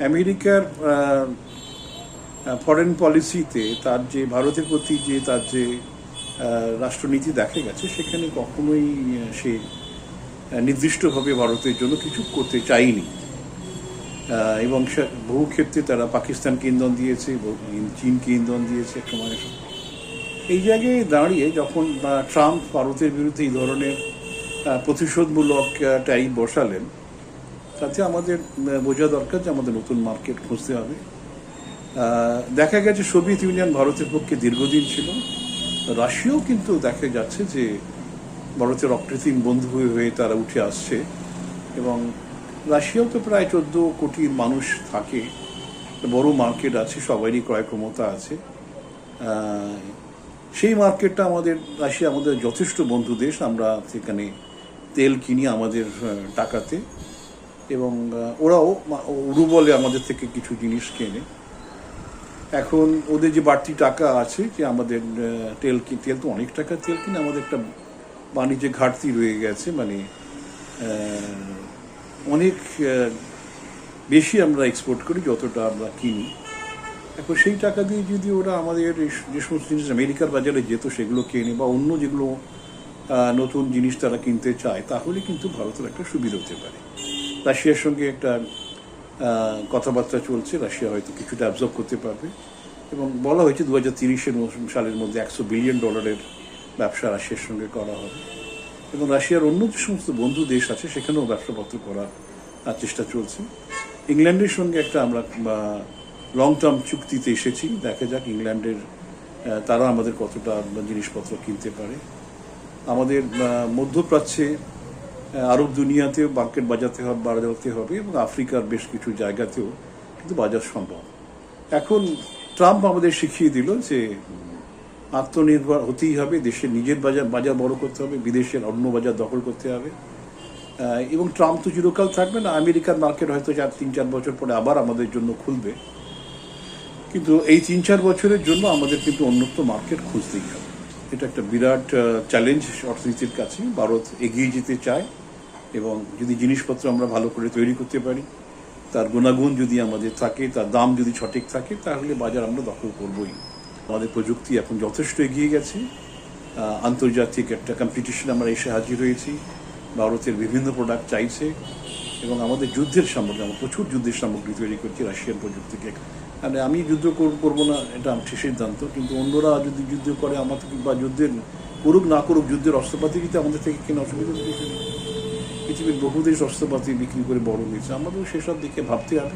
আমেরিকার ফরেন পলিসিতে তার যে, ভারতের প্রতি যে, তার যে রাষ্ট্রনীতি দেখা গেছে, সেখানে কখনোই সে নির্দিষ্টভাবে ভারতের জন্য কিছু করতে চায়নি। এবং বহু ক্ষেত্রে তারা পাকিস্তানকে ইন্ধন দিয়েছে চীনকে ইন্ধন দিয়েছে এক সময় এই জায়গায় দাঁড়িয়ে যখন ট্রাম্প ভারতের বিরুদ্ধে এই ধরনের প্রতিশোধমূলক ট্যারিফ বসালেন তাতে আমাদের বোঝা দরকার যে আমাদের নতুন মার্কেট খুঁজতে হবে। দেখা গেছে সোভিয়েত ইউনিয়ন ভারতের পক্ষে দীর্ঘদিন ছিল। রাশিয়াও কিন্তু দেখা যাচ্ছে যে ভারতের অকৃত্রিম বন্ধু হয়ে হয়ে তারা উঠে আসছে এবং রাশিয়াও তো প্রায় চোদ্দ কোটি মানুষ থাকে। বড় মার্কেট আছে, সবারই ক্রয় ক্ষমতা আছে। সেই মার্কেটটা আমাদের, রাশিয়া আমাদের যথেষ্ট বন্ধু দেশ। আমরা সেখানে তেল কিনি আমাদের টাকাতে। এবং ওরাও রুবলে আমাদের থেকে কিছু জিনিস কেনে। এখন ওদের যে বাড়তি টাকা আছে, যে আমাদের তেল কি, তেল তো অনেক টাকা তেল কিনে, আমাদের একটা বাণিজ্যে ঘাটতি রয়ে গেছে মানে অনেক বেশি আমরা এক্সপোর্ট করি যতটা আমরা কিনি। এখন সেই টাকা দিয়ে যদি ওরা আমাদের যে সমস্ত জিনিস আমেরিকার বাজারে যেত, সেগুলো কেনে বা অন্য যেগুলো নতুন জিনিস তারা কিনতে চায়, তাহলে কিন্তু ভারতের একটা সুবিধা হতে পারে। রাশিয়ার সঙ্গে একটা কথাবার্তা চলছে। রাশিয়া হয়তো কিছুটা অ্যাবজর্ব করতে পারবে। এবং বলা হয়েছে দু হাজার তিরিশের সালের মধ্যে একশো বিলিয়ন ডলারের ব্যবসা রাশিয়ার সঙ্গে করা হবে। এবং রাশিয়ার অন্য যে সমস্ত বন্ধু দেশ আছে, সেখানেও ব্যবসাপত্র করার চেষ্টা চলছে। ইংল্যান্ডের সঙ্গে একটা আমরা লং টার্ম চুক্তিতে এসেছি। দেখা যাক ইংল্যান্ডের তারা আমাদের কতটা জিনিসপত্র কিনতে পারে। আমাদের মধ্যপ্রাচ্যে আরব দুনিয়াতেও মার্কেট বাজাতে হবে বাজাতে হবে এবং আফ্রিকার বেশ কিছু জায়গাতেও কিন্তু বাজার সম্ভব। এখন ট্রাম্প আমাদের শিখিয়ে দিল যে আত্মনির্ভর হতেই হবে, দেশের নিজের বাজার বাজার বড় করতে হবে, বিদেশের অন্য বাজার দখল করতে হবে। এবং ট্রাম্প তো চিরকাল থাকবে না, আমেরিকার মার্কেট হয়তো চার, তিন, চার বছর পরে আবার আমাদের জন্য খুলবে। কিন্তু এই তিন, চার বছরের জন্য আমাদের কিন্তু অন্যত্র মার্কেট খুঁজতেই হবে। এটা একটা বিরাট চ্যালেঞ্জ অর্থনীতির কাছে, ভারত এগিয়ে যেতে চায়। এবং যদি জিনিসপত্র আমরা ভালো করে তৈরি করতে পারি, তার গুণাগুণ যদি আমাদের থাকে, তার দাম যদি সঠিক থাকে, তাহলে বাজার আমরা দখল করবই। আমাদের প্রযুক্তি এখন যথেষ্ট এগিয়ে গেছে। আন্তর্জাতিক একটা কম্পিটিশন আমরা এসে হাজির হয়েছি। ভারতের বিভিন্ন প্রোডাক্ট চাইছে এবং আমাদের যুদ্ধের সামগ্রী, আমরা প্রচুর যুদ্ধের সামগ্রী তৈরি করছি রাশিয়ান প্রযুক্তিকে। মানে আমি যুদ্ধ কর- করব না, এটা ঠিক সিদ্ধান্ত। কিন্তু অন্যরা যদি যুদ্ধ করে থেকে বা যুদ্ধের করুক, না করুক, যুদ্ধের অস্ত্রপাতি কিন্তু আমাদের থেকে কেনা অসুবিধা। পৃথিবীর বহু দেশ অস্ত্রপাতি বিক্রি করে বড় হয়েছে আমাদেরও সেসব দিকে ভাবতে হবে।